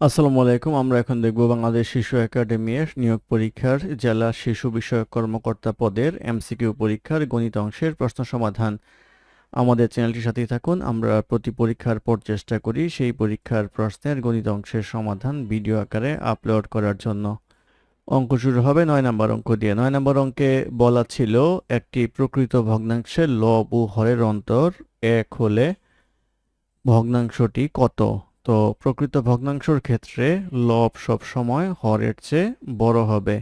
আসসালামু আলাইকুম, আমরা এখন দেখব বাংলাদেশ শিশু একাডেমির নিয়োগ পরীক্ষার জেলা শিশু বিষয়ক কর্মকর্তা পদের এমসিকিউ পরীক্ষার গণিত অংশের প্রশ্ন সমাধান। আমাদের চ্যানেলটির সাথেই থাকুন, আমরা প্রতি পরীক্ষার পর চেষ্টা করি সেই পরীক্ষার প্রশ্নের গণিত অংশের সমাধান ভিডিও আকারে আপলোড করার জন্য। অঙ্ক শুরু হবে নয় নম্বর অঙ্ক দিয়ে। নয় নম্বর অঙ্কে বলা ছিল, একটি প্রকৃত ভগ্নাংশের লব ও হরের অন্তর এক হলে ভগ্নাংশটি কত? তো প্রকৃত ভগ্নাংশর ক্ষেত্রে লব সব সময় হরের চেয়ে বড় হবে।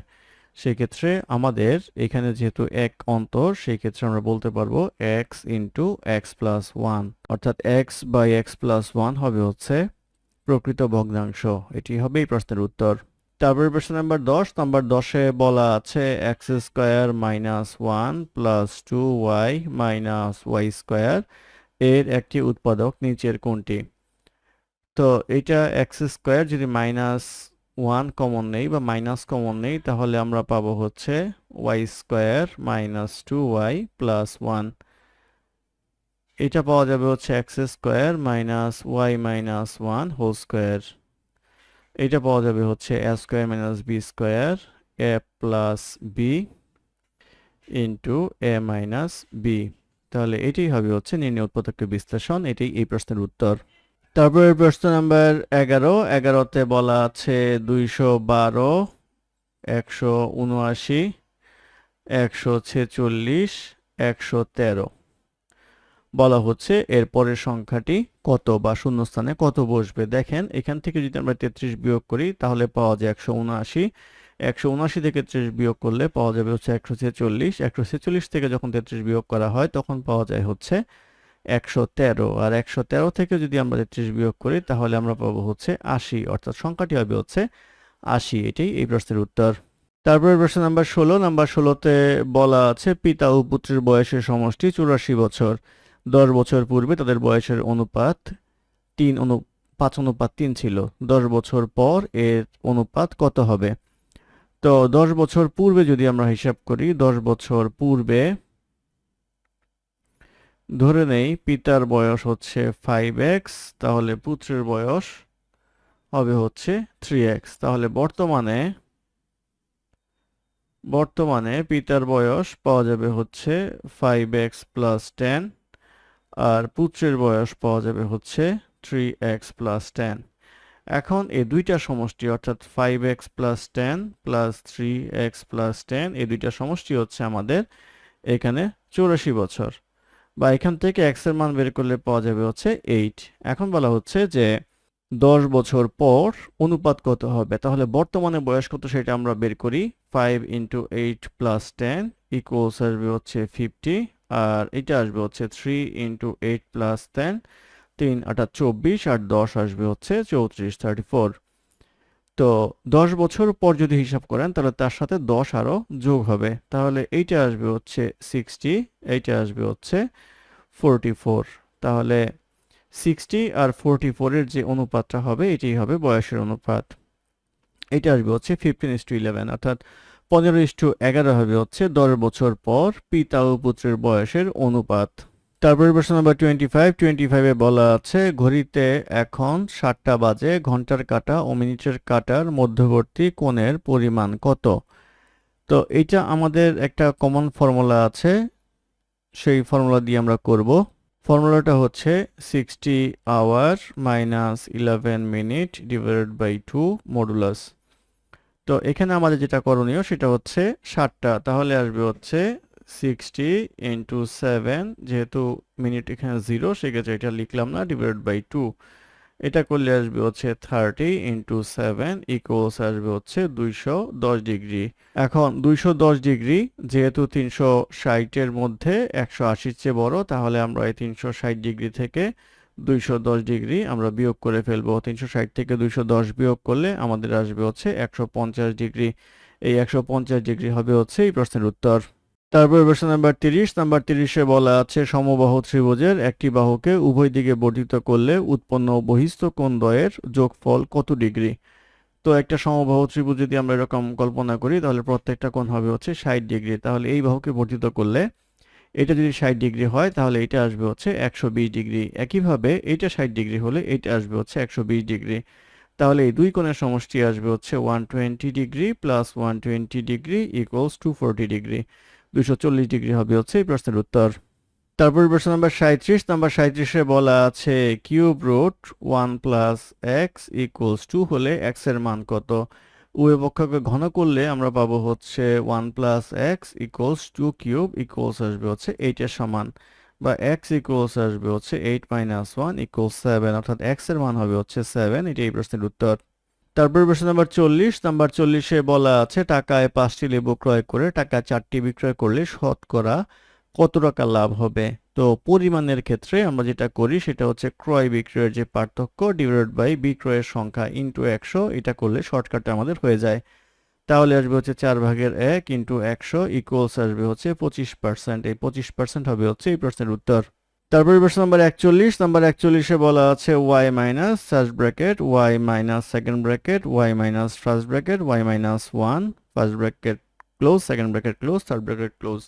সেক্ষেত্রে আমাদের এখানে যেহেতু এক অন্তর সেই ক্ষেত্রে আমরা বলতে পারব X into X plus one অর্থাৎ X by X plus one হবে হচ্ছে প্রকৃত ভগ্নাংশ। এটি হবে এই প্রশ্নের উত্তর। তারপরে প্রশ্ন নাম্বার দশ, নাম্বার দশে বলা আছে X square minus one plus two Y minus Y square এর একটি উৎপাদক নিচের কোনটি? তো এটা এক্স স্কোয়ার যদি মাইনাস ওয়ান কমন নেই বা মাইনাস কমন নেই, তাহলে আমরা পাবো হচ্ছে Y square minus two Y plus one. এটা পাওয়া যাবে হচ্ছে X square minus Y minus one whole square. এটা পাওয়া যাবে হচ্ছে A square minus B square, A plus B into A minus B. তাহলে এটাই হবে হচ্ছে নির্ণয় উৎপাদক বিশ্লেষণ, এটাই এই প্রশ্নের উত্তর। তারপরে প্রশ্ন নাম্বার এগারো। এগারোতে বলা আছে দুইশো বারো, একশো উনআশি, একশো ছেচল্লিশ, একশো তেরো। বলা হচ্ছে এর পরের সংখ্যাটি কত বা শূন্যস্থানে কত বসবে? দেখেন, এখান থেকে যদি আমরা তেত্রিশ বিয়োগ করি, তাহলে পাওয়া যায় একশো উনআশি। একশো উনআশি থেকে ত্রিশ বিয়োগ করলে পাওয়া যাবে হচ্ছে একশো ছেচল্লিশ। একশো ছেচল্লিশ থেকে যখন তেত্রিশ বিয়োগ করা হয়, তখন পাওয়া যায় হচ্ছে একশো তেরো। আর একশো তেরো থেকে যদি আমরা তেত্রিশ বিয়োগ করি, তাহলে আমরা পাবো হচ্ছে আশি। অর্থাৎ সংখ্যাটি হবে হচ্ছে আশি। এটাই এই প্রশ্নের উত্তর। তারপরে প্রশ্ন নাম্বার ষোলো। নাম্বার ষোলোতে বলা আছে, পিতা ও পুত্রের বয়সের সমষ্টি চুরাশি বছর। দশ বছর পূর্বে তাদের বয়সের অনুপাত তিন অনু, পাঁচ অনুপাত তিন ছিল। দশ বছর পর এর অনুপাত কত হবে? তো দশ বছর পূর্বে যদি আমরা হিসাব করি, দশ বছর পূর্বে ধরে নেই, পিতার বয়স হচ্ছে ফাইভ এক্স তাহলে পুত্রের বয়স হবে হচ্ছে থ্রি এক্স তাহলে বর্তমানে বর্তমানে পিতার বয়স পাওয়া যাবে হচ্ছে ফাইভ এক্স প্লাস টেন আর পুত্রের বয়স পাওয়া যাবে হচ্ছে থ্রি এক্স প্লাস টেন এখন এই দুইটা সমষ্টি, অর্থাৎ five X plus ten plus three X plus ten এই দুইটা সমষ্টি হচ্ছে আমাদের এখানে চৌরাশি বছর। বা এখান থেকে এক্সের মান বের করলে পাওয়া যাবে হচ্ছে এইট। এখন বলা হচ্ছে যে দশ বছর পর অনুপাত কত হবে? তাহলে বর্তমানে বয়স কত সেটা আমরা বের করি? Five into eight plus ten equals আসবে হচ্ছে ফিফটি আর এটা আসবে হচ্ছে three into eight plus ten তিন আটা চব্বিশ আর দশ আসবে হচ্ছে চৌত্রিশ থার্টি ফোর তো দশ বছর পর যদি হিসাব করেন, তাহলে তার সাথে দশ আরও যোগ হবে। তাহলে এইটা আসবে হচ্ছে সিক্সটি এইটা আসবে হচ্ছে ফোরটি ফোর তাহলে সিক্সটি আর ফোরটি ফোরের যে অনুপাতটা হবে, এটাই হবে বয়সের অনুপাত। এটা আসবে হচ্ছে ফিফটিন ইস টু ইলেভেন অর্থাৎ পনেরো ইস টু এগারো হবে হচ্ছে দশ বছর পর পিতা ও পুত্রের বয়সের অনুপাত। তারপরে প্রশ্ন নাম্বার টোয়েন্টি ফাইভ টোয়েন্টি ফাইভে বলা আছে, ঘড়িতে এখন সাতটা বাজে, ঘণ্টার কাটা ও মিনিটের কাটার মধ্যবর্তী কোণের পরিমাণ কত? তো এটা আমাদের একটা কমন ফর্মুলা আছে, সেই ফর্মুলা দিয়ে আমরা করব। ফর্মুলাটা হচ্ছে sixty hour minus eleven minute divided by two modulus তো এখানে আমাদের যেটা করণীয় সেটা হচ্ছে ষাটটা তাহলে আসবে হচ্ছে সিক্সটি ইন্টু সেভেন যেহেতু মিনিট এখানে জিরো সেক্ষেত্রে এটা লিখলাম না ডিভাইড বাই টু এটা করলে আসবে হচ্ছে থার্টি ইন্টু সেভেন ইকুয়ালস আসবে হচ্ছে দুইশো দশ ডিগ্রি এখন দুইশো দশ ডিগ্রি যেহেতু তিনশো ষাটের মধ্যে একশো আশির চেয়ে বড়, তাহলে আমরা এই তিনশো ষাট ডিগ্রি থেকে দুইশো দশ ডিগ্রি আমরা বিয়োগ করে ফেলব। তিনশো ষাট থেকে দুইশো দশ বিয়োগ করলে আমাদের আসবে হচ্ছে একশো পঞ্চাশ ডিগ্রি এই একশো পঞ্চাশ ডিগ্রি হবে হচ্ছে এই প্রশ্নের উত্তর। তারপর প্রশ্ন নাম্বার তিরিশ নাম্বার তিরিশে বলা আছে, সমবাহু ত্রিভুজের একটি বাহুকে উভয় দিকে বর্ধিত করলে উৎপন্ন বহিস্থ কোণ দ্বয়ের যোগফল কত ডিগ্রি? তো একটা সমবাহু ত্রিভুজ যদি আমরা এরকম কল্পনা করি, তাহলে প্রত্যেকটা কোণ হবে হচ্ছে ষাট ডিগ্রি। তাহলে এই বাহুকে বর্ধিত করলে এটা যদি ষাট ডিগ্রি হয়, তাহলে এটা আসবে হচ্ছে একশো বিশ ডিগ্রি। একইভাবে এটা ষাট ডিগ্রি হলে এটা আসবে হচ্ছে একশো বিশ ডিগ্রি। তাহলে এই দুই কোণের সমষ্টি আসবে হচ্ছে one degree plus one degree equals two degree. দুশো চল্লিশ ডিগ্রি হবে হচ্ছে এই প্রশ্নের উত্তর। তারপর প্রশ্ন নাম্বার সাঁত্রিশ নাম্বার সাঁত্রিশে বলা আছে, cube root one plus X equals two হলে এক্সের মান কত? উভয় পক্ষকে ঘন করলে আমরা পাবো হচ্ছে one plus X equals two cube equals আসবে হচ্ছে এইটের সমান। বা এক্স ইকুয়ালস আসবে হচ্ছে eight minus one equals seven, অর্থাৎ এক্সের মান হবে হচ্ছে সেভেন। এটা এই প্রশ্নের উত্তর। তারপর প্রশ্ন নাম্বার চল্লিশ। নাম্বার চল্লিশে বলা আছে, টাকায় পাঁচটি লেবু ক্রয় করে টাকা চারটি বিক্রয় করলে শতকরা কত টাকা লাভ হবে? তো পরিমাণের ক্ষেত্রে আমরা যেটা করি, সেটা হচ্ছে ক্রয় বিক্রয়ের যে পার্থক্য ডিভাইড বাই বিক্রয়ের সংখ্যা ইন্টু একশো, এটা করলে শর্টকাটে আমাদের হয়ে যায়। তাহলে আসবে হচ্ছে চার ভাগের এক ইন্টু একশো ইকুয়ালস আসবে হচ্ছে পঁচিশ পার্সেন্ট এই পঁচিশ পার্সেন্ট হবে হচ্ছে এই প্রশ্নের উত্তর। তারপরে প্রশ্ন নাম্বার একচল্লিশ। নাম্বার একচল্লিশে বলা আছে Y minus first bracket Y minus second bracket Y minus first bracket Y minus one first bracket close second bracket close third bracket close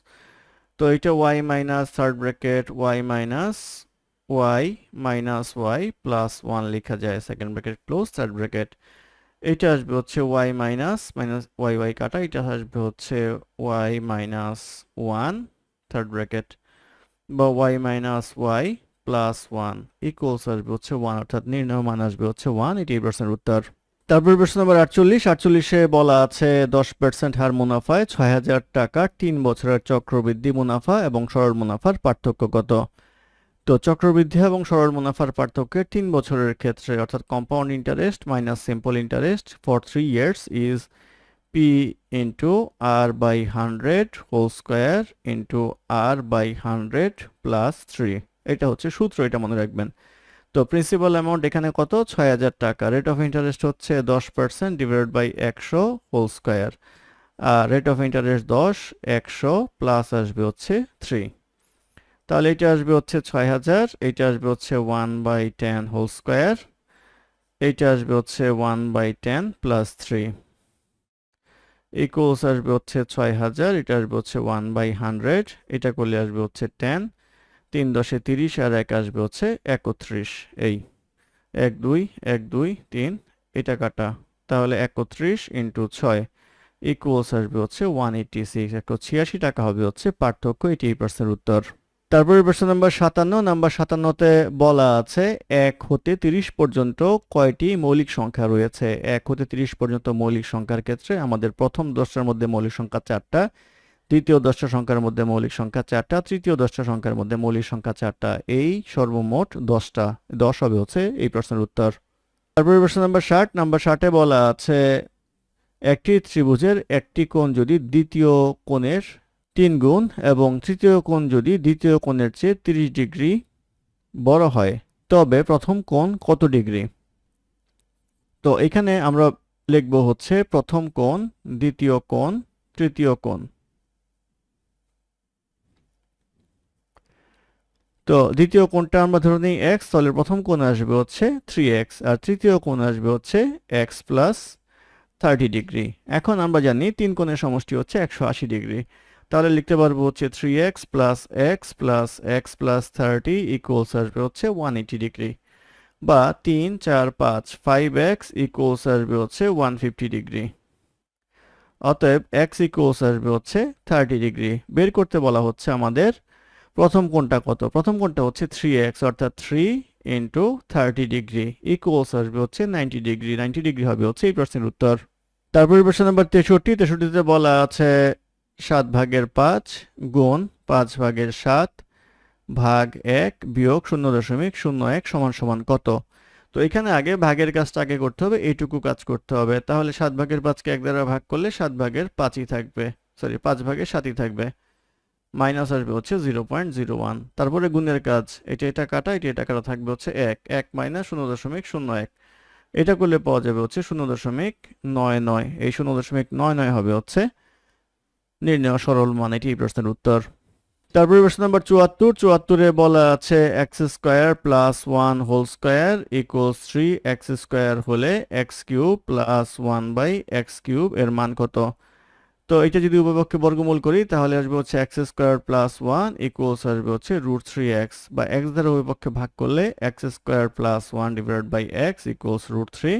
তো এটা Y minus third bracket Y minus Y minus Y plus one লেখা যায় second bracket close third bracket এটা আসবে হচ্ছে Y minus minus Y Y কাটা এটা আসবে হচ্ছে Y minus one third bracket বা Y minus Y plus one equals আসবে হচ্ছে ওয়ান অর্থাৎ নির্ণয় মান আসবে হচ্ছে ওয়ান এটি এই প্রশ্নের উত্তর। তারপর প্রশ্ন নম্বর আটচল্লিশ, আটচল্লিশে বলা আছে দশ পার্সেন্ট হার মুনাফায় ছয় হাজার টাকা, তিন বছরের চক্রবৃদ্ধি মুনাফা এবং সরল মুনাফার পার্থক্য কত? তো চক্রবৃদ্ধি এবং সরল মুনাফার পার্থক্যে তিন বছরের ক্ষেত্রে, অর্থাৎ compound interest minus simple interest for three years is P into R by hundred whole square into R by hundred plus three এটা হচ্ছে সূত্র, এটা মনে রাখবেন। তো প্রিন্সিপাল অ্যামাউন্ট এখানে কত? ছয় হাজার টাকা। রেট অফ ইন্টারেস্ট হচ্ছে দশ পার্সেন্ট ডিভাইড বাই একশো হোল স্কোয়ার আর রেট অফ ইন্টারেস্ট দশ, একশো প্লাস আসবে হচ্ছে থ্রি তাহলে এটা আসবে হচ্ছে ছয় হাজার, এটা আসবে হচ্ছে one by ten whole square এইটা আসবে হচ্ছে one by ten plus three equals আসবে হচ্ছে ছয় হাজার, এটা আসবে হচ্ছে ওয়ান বাই হান্ড্রেড এটা করলে আসবে হচ্ছে টেন তিন দশে তিরিশ আর এক আসবে হচ্ছে একত্রিশ, এই এক দুই এক দুই, তিন, এটা কাটা, তাহলে একত্রিশ ইন্টু ছয় ইকুয়ালস আসবে হচ্ছে ওয়ান এইটি সিক্স একশো ছিয়াশি টাকা হবে হচ্ছে পার্থক্য, এটি এই প্রশ্নের উত্তর। তারপরে প্রশ্ন নাম্বার সাতান্ন, নাম্বার সাতান্নতে বলা আছে, এক হতে তিরিশ পর্যন্ত কয়টি মৌলিক সংখ্যা রয়েছে? এক হতে তিরিশ পর্যন্ত মৌলিক সংখ্যার ক্ষেত্রে আমাদের প্রথম দশটার মধ্যে মৌলিক সংখ্যা চারটা, দ্বিতীয় দশটা সংখ্যার মধ্যে মৌলিক সংখ্যা চারটা, তৃতীয় দশটা সংখ্যার মধ্যে মৌলিক সংখ্যা চারটা। এই সর্বমোট দশটা, দশ হবে হচ্ছে এই প্রশ্নের উত্তর। তারপরে প্রশ্ন নাম্বার ষাট, নাম্বার ষাটে বলা আছে, একটি ত্রিভুজের একটি কোণ যদি দ্বিতীয় কোণের তিন গুণ এবং তৃতীয় কোণ যদি দ্বিতীয় কোণের চেয়ে তিরিশ ডিগ্রি বড় হয়, তবে প্রথম কোণ কত ডিগ্রি? তো এখানে আমরা লিখব হচ্ছে প্রথম কোণ, দ্বিতীয় কোণ, তৃতীয় কোণ। তো দ্বিতীয় কোণটা আমরা ধরে নিই এক্স তাহলে প্রথম কোণ আসবে হচ্ছে থ্রি এক্স আর তৃতীয় কোণ আসবে হচ্ছে এক্স প্লাস থার্টি ডিগ্রি। এখন আমরা জানি তিন কোণের সমষ্টি হচ্ছে একশো আশি ডিগ্রি। তাহলে লিখতে পারব হচ্ছে three X plus X plus X plus thirty equals আসবে হচ্ছে ওয়ান এইটি ডিগ্রি বা তিন, চার, পাঁচ ফাইভ এক্স ইকুয়ালস আসবে হচ্ছে ওয়ান ফিফটি ডিগ্রি অতএব এক্স ইকুয়ালস আসবে হচ্ছে থার্টি ডিগ্রি বের করতে বলা হচ্ছে আমাদের প্রথম কোনটা কত? প্রথম কোনটা হচ্ছে থ্রি এক্স অর্থাৎ three into thirty degree equals আসবে হচ্ছে নাইনটি ডিগ্রি নাইনটি ডিগ্রি হবে হচ্ছে এই প্রশ্নের উত্তর। তারপরে প্রশ্ন নাম্বার তেষট্টি। তেষট্টিতে বলা আছে সাত ভাগের পাঁচ গুণ পাঁচ ভাগের সাত ভাগ এক বিয়োগ শূন্য দশমিক শূন্য এক সমান সমান কত? তো এখানে আগে ভাগের কাজটা আগে করতে হবে, এইটুকু কাজ করতে হবে। তাহলে সাত ভাগের পাঁচকে এক দ্বারা ভাগ করলে সাত ভাগের পাঁচই থাকবে। সরি পাঁচ ভাগের সাতই থাকবে। মাইনাস আসবে হচ্ছে জিরো পয়েন্ট জিরো ওয়ান তারপরে গুণের কাজ, এটা এটা কাটা, এটা এটা কাটা থাকবে হচ্ছে এক। এক মাইনাস শূন্য দশমিক শূন্য এক। এটা করলে পাওয়া যাবে হচ্ছে শূন্য দশমিক নয় নয়। এই শূন্য দশমিক নয় নয় হবে হচ্ছে নির্ণয় সরল মান এটি এই প্রশ্নের উত্তর। তারপরে প্রশ্ন নম্বর চুয়াত্তর। চুয়াত্তরে বলা আছে X square plus one whole square equals three X square হলে X cube plus one by X cube এর মান কত? তো এটা যদি উভয়পক্ষে বর্গমূল করি, তাহলে আসবে হচ্ছে X square plus one equals আসবে হচ্ছে রুট থ্রি এক্স বা এক্স দ্বারা উভয়পক্ষে ভাগ করলে X square plus one divide by X equals root three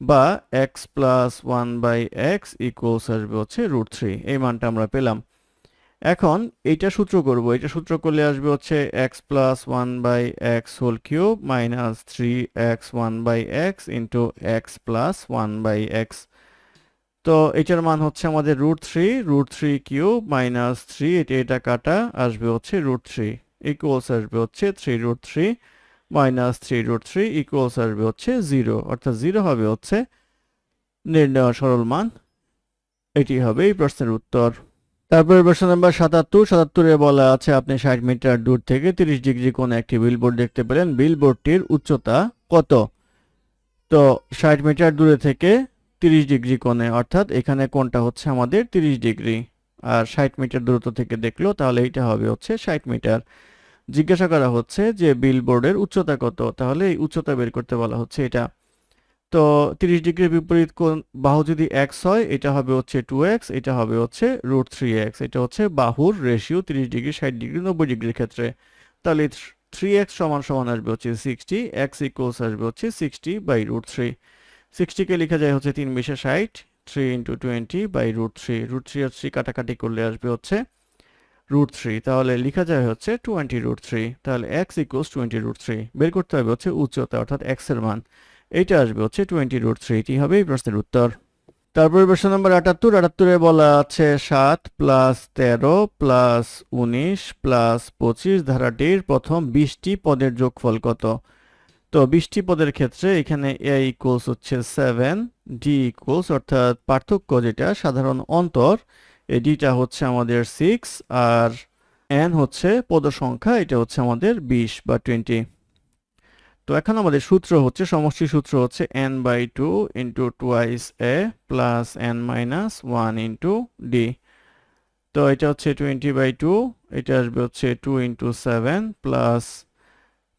বা X plus one by X equals আসবে হচ্ছে রুট থ্রি এই মানটা আমরা পেলাম। এখন এইটা সূত্র করব। এটা সূত্র করলে আসবে হচ্ছে X plus one by X whole cube minus three X one by X into X plus one by X তো এটার মান হচ্ছে আমাদের root three root three cube minus three এটা এটা কাটা আসবে হচ্ছে রুট থ্রি ইকুয়ালস আসবে হচ্ছে three root three minus three root three equals আসবে হচ্ছে জিরো। অর্থাৎ জিরো হবে হচ্ছে নির্ণয় সরল মান। এটি হবে এই প্রশ্নের উত্তর। তারপরে প্রশ্ন নাম্বার সাতাত্তর। সাতাত্তরে বলা আছে, আপনি ষাট মিটার দূর থেকে তিরিশ ডিগ্রি কোণে একটি বিলবোর্ড দেখতে পেলেন। বিলবোর্ডটির উচ্চতা কত? তো ষাট মিটার দূরে থেকে তিরিশ ডিগ্রি কোণে, অর্থাৎ এখানে কোণটা হচ্ছে আমাদের তিরিশ ডিগ্রি। আর ষাট মিটার দূরত্ব থেকে দেখল, তাহলে এইটা হবে হচ্ছে ষাট মিটার। জিজ্ঞাসা করা হচ্ছে যে বিলবোর্ডের উচ্চতা কত? তাহলে এই উচ্চতা বের করতে বলা হচ্ছে এটা। তো তিরিশ ডিগ্রির বিপরীত কোণ বাহু যদি এক্স হয়, এটা হবে হচ্ছে টু এক্স এটা হবে হচ্ছে রুট থ্রি এক্স এটা হচ্ছে বাহুর রেশিও তিরিশ ডিগ্রি, ষাট ডিগ্রি, নব্বই ডিগ্রির ক্ষেত্রে। তাহলে থ্রি এক্স সমান সমান আসবে হচ্ছে সিক্সটি এক্স ইকুয়ালস আসবে হচ্ছে সিক্সটি বাই রুট থ্রি সিক্সটিকে লেখা যায় হচ্ছে তিন বিশে ষাট three into twenty by root three root three R three কাটাকাটি করলে আসবে হচ্ছে রুট থ্রি তাহলে লেখা যায় হচ্ছে টোয়েন্টি রুট থ্রি তাহলে X equals twenty root three বের করতে হবে হচ্ছে উচ্চতা, অর্থাৎ এক্সের মান। এইটা আসবে হচ্ছে টোয়েন্টি রুট থ্রি এটি হবে এই প্রশ্নের উত্তর। তারপরে প্রশ্ন নম্বর আটাত্তর, আটাত্তরে বলা আছে সাত প্লাস তেরো প্লাস উনিশ প্লাস পঁচিশ ধারাটির প্রথম বিশটি পদের যোগফল কত? তো বিশটি পদের ক্ষেত্রে এখানে এ ইকুয়ালস হচ্ছে সেভেন ডি ইকুয়ালস অর্থাৎ পার্থক্য যেটা সাধারণ অন্তর এই ডিটা হচ্ছে আমাদের সিক্স আর এন হচ্ছে পদ সংখ্যা এটা হচ্ছে আমাদের বিশ বা টোয়েন্টি তো এখন আমাদের সূত্র হচ্ছে, সমষ্টি সূত্র হচ্ছে N by two into twice A plus N minus one into D তো এটা হচ্ছে টোয়েন্টি বাই টু এটা আসবে হচ্ছে two into seven plus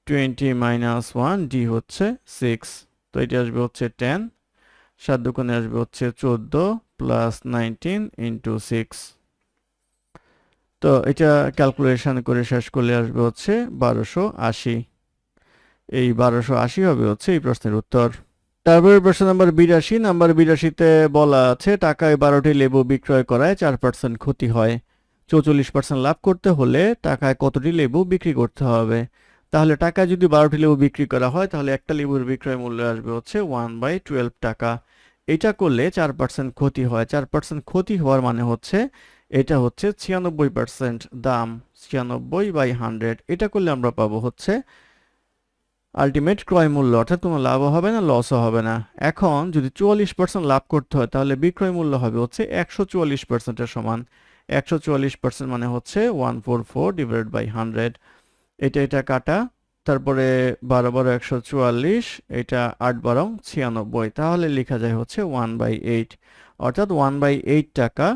twenty minus one D হচ্ছে সিক্স তো এটা আসবে হচ্ছে টেন সাত দোকানে আসবে হচ্ছে চোদ্দ প্লাস ইন্টু তো এটা ক্যালকুলেশন করে শেষ করলে আসবে হচ্ছে বারোশো এই বারোশো হবে হচ্ছে এই প্রশ্নের উত্তর। তারপরে প্রশ্ন নাম্বার বিরাশি। নাম্বার বিরাশিতে বলা আছে, টাকায় বারোটি লেবু বিক্রয় করায় চার পার্সেন্ট ক্ষতি হয়। চৌচল্লিশ পার্সেন্ট লাভ করতে হলে টাকায় কতটি লেবু বিক্রি করতে হবে? তাহলে টাকা যদি বারোটি লেবু বিক্রি করা হয়, তাহলে একটা লেবুর বিক্রয় মূল্য আসবে হচ্ছে ওয়ান বাই টুয়েলভ টাকা। এটা করলে চার পার্সেন্ট ক্ষতি হয়। চার পার্সেন্ট ক্ষতি হওয়ার মানে হচ্ছে এটা হচ্ছে ছিয়ানব্বই পার্সেন্ট দাম, ছিয়ানব্বই বাই হান্ড্রেড এটা করলে আমরা পাবো হচ্ছে আলটিমেট ক্রয় মূল্য। অর্থাৎ কোনো লাভও হবে না লসও হবে না। এখন যদি চুয়াল্লিশ পার্সেন্ট লাভ করতে হয়, তাহলে বিক্রয় মূল্য হবে হচ্ছে একশো চুয়াল্লিশ পার্সেন্টের সমান। একশো চুয়াল্লিশ পার্সেন্ট মানে হচ্ছে one four four divide by hundred এটা এটা কাটা তারপরে বারো বারো একশো চুয়াল্লিশ, এটা আট বারো ছিয়ানব্বই। তাহলে লেখা যায় হচ্ছে ওয়ান বাই এইট অর্থাৎ ওয়ান বাই এইট টাকা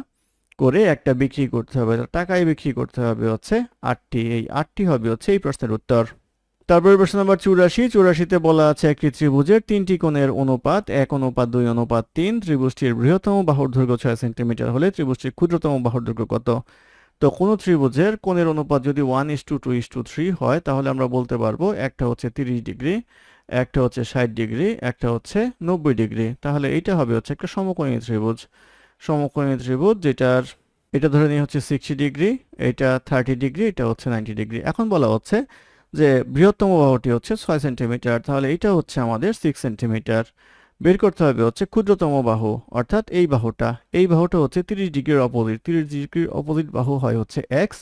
করে একটা বিক্রি করতে হবে টাকায় বিক্রি করতে হবে হচ্ছে আটটি। এই আটটি হবে হচ্ছে এই প্রশ্নের উত্তর। তারপরে প্রশ্ন নাম্বার চুরাশি। চুরাশিতে বলা আছে, একটি ত্রিভুজের তিনটি কোণের অনুপাত, এক অনুপাত, দুই অনুপাত, তিন। ত্রিভুজটির বৃহত্তম বাহুর দৈর্ঘ্য ছয় সেন্টিমিটার হলে ত্রিভুজটির ক্ষুদ্রতম বাহুর দৈর্ঘ্য কত? তো কোনো ত্রিভুজের কোণের অনুপাত যদি one is to two is to three হয়, তাহলে আমরা বলতে পারব একটা হচ্ছে তিরিশ ডিগ্রি, একটা হচ্ছে ষাট ডিগ্রি, একটা হচ্ছে নব্বই ডিগ্রি। তাহলে এইটা হবে হচ্ছে একটা সমকোণী ত্রিভুজ। সমকোণী ত্রিভুজ যেটার, এটা ধরে নিয়ে হচ্ছে সিক্সটি ডিগ্রি, এটা থার্টি ডিগ্রি, এটা হচ্ছে নাইনটি ডিগ্রি। এখন বলা হচ্ছে যে বৃহত্তম বাহুটি হচ্ছে ছয় সেন্টিমিটার, তাহলে এইটা হচ্ছে আমাদের সিক্স সেন্টিমিটার। বের করতে হবে হচ্ছে ক্ষুদ্রতম বাহু, অর্থাৎ এই বাহুটা। এই বাহুটা হচ্ছে তিরিশ ডিগ্রির অপোজিট। তিরিশ ডিগ্রির অপোজিট বাহু হয় হচ্ছে এক্স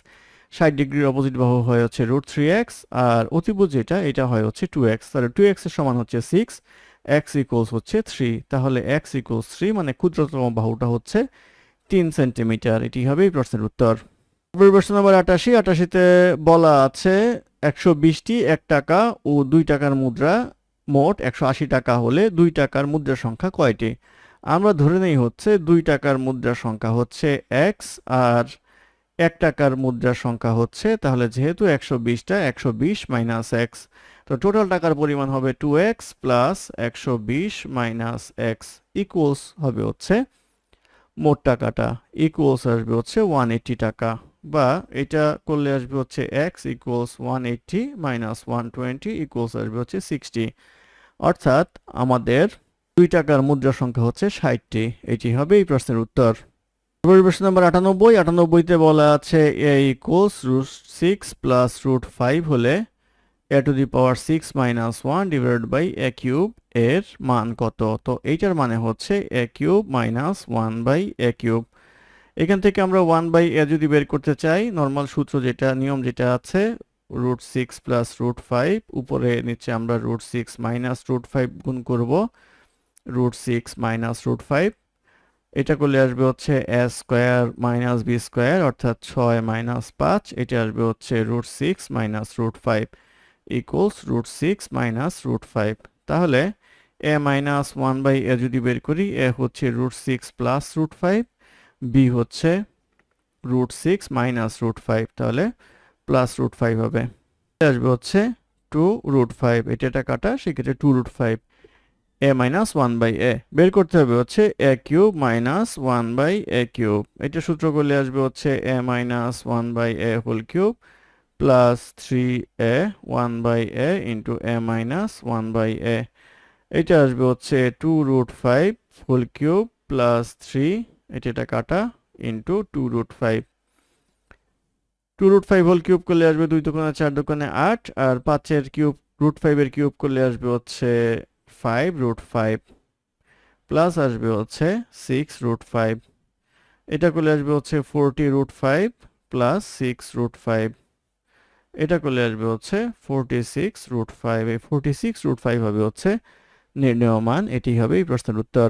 ষাট ডিগ্রির অপোজিট বাহু হয় হচ্ছে রুট থ্রি এক্স, আর অতিভুজ যেটা, এটা হয় হচ্ছে টু এক্স। তাহলে টু এক্সের সমান হচ্ছে সিক্স, এক্স ইকুয়ালস হচ্ছে থ্রি। তাহলে এক্স ইকুয়ালস থ্রি মানে ক্ষুদ্রতম বাহুটা হচ্ছে তিন সেন্টিমিটার। এটি হবে এই প্রশ্নের উত্তর। প্রশ্ন নম্বর আটাশি। আটাশিতে বলা আছে একশো বিশটি, এক টাকা ও দুই টাকার মুদ্রা মোট একশো আশি টাকা হলে দুই টাকার মুদ্রার সংখ্যা কয়টি? আমরা ধরে নেই হচ্ছে দুই টাকার মুদ্রার সংখ্যা হচ্ছে এক্স আর এক টাকার মুদ্রার সংখ্যা হচ্ছে তাহলে যেহেতু একশো বিশটা, একশো বিশ মাইনাস এক্স তো টোটাল টাকার পরিমাণ হবে টু এক্স প্লাস একশো বিশ মাইনাস এক্স ইকুয়ালস হবে হচ্ছে মোট টাকাটা। ইকুয়ালস আসবে হচ্ছে ওয়ান টাকা। বা এটা করলে আসবে হচ্ছে X equals one eighty minus one twenty equals আসবে হচ্ছে সিক্সটি অর্থাৎ আমাদের দুই টাকার মুদ্রা সংখ্যা হচ্ছে ষাটটি। এটি হবে এই প্রশ্নের উত্তর। পরিবেশ নম্বর আটানব্বই। আটানব্বইতে বলা আছে A equals root six plus root five হলে A to the power six minus one divide by A cube এর মান কত? তো এইটার মানে হচ্ছে A cube minus one by A cube এখান থেকে আমরা ওয়ান বাই এ যদি বের করতে চাই নর্মাল সূত্র যেটা, নিয়ম যেটা আছে root six plus root five উপরে নিচে আমরা root six minus root five গুণ করব root six minus root five এটা করলে আসবে হচ্ছে a square minus b square অর্থাৎ ছয় মাইনাস পাঁচ, এটা আসবে হচ্ছে root six minus root five equals root six minus root five তাহলে a minus one by a যদি বের করি এ হচ্ছে root six plus root five b হচ্ছে root six minus root five, তাহলে প্লাস রুট ফাইভ হবে। আসবে হচ্ছে টু রুট ফাইভ, এটা এটা কাটা, সেক্ষেত্রে two root five. A minus one by a, বের করতে হবে হচ্ছে a cube minus one by a cube. এটা সূত্র করলে আসবে হচ্ছে a minus one by a whole cube plus three a one by a into a minus one by a. এটা আসবে হচ্ছে two root five whole cube plus three এটা এটা কাটা into two root five two root five whole cube করলে আসবে দুই দোকানে চার দোকানে আট, আর পাঁচের কিউব রুট ফাইভের কিউব করলে আসবে হচ্ছে ফাইভ রুট ফাইভ প্লাস আসবে হচ্ছে সিক্স রুট ফাইভ এটা করলে আসবে হচ্ছে forty root five plus six root five এটা করলে আসবে হচ্ছে ফোরটি সিক্স রুট ফাইভ এই ফোরটি সিক্স রুট ফাইভ হবে হচ্ছে নির্ণয় মান। এটি হবে এই প্রশ্নের উত্তর।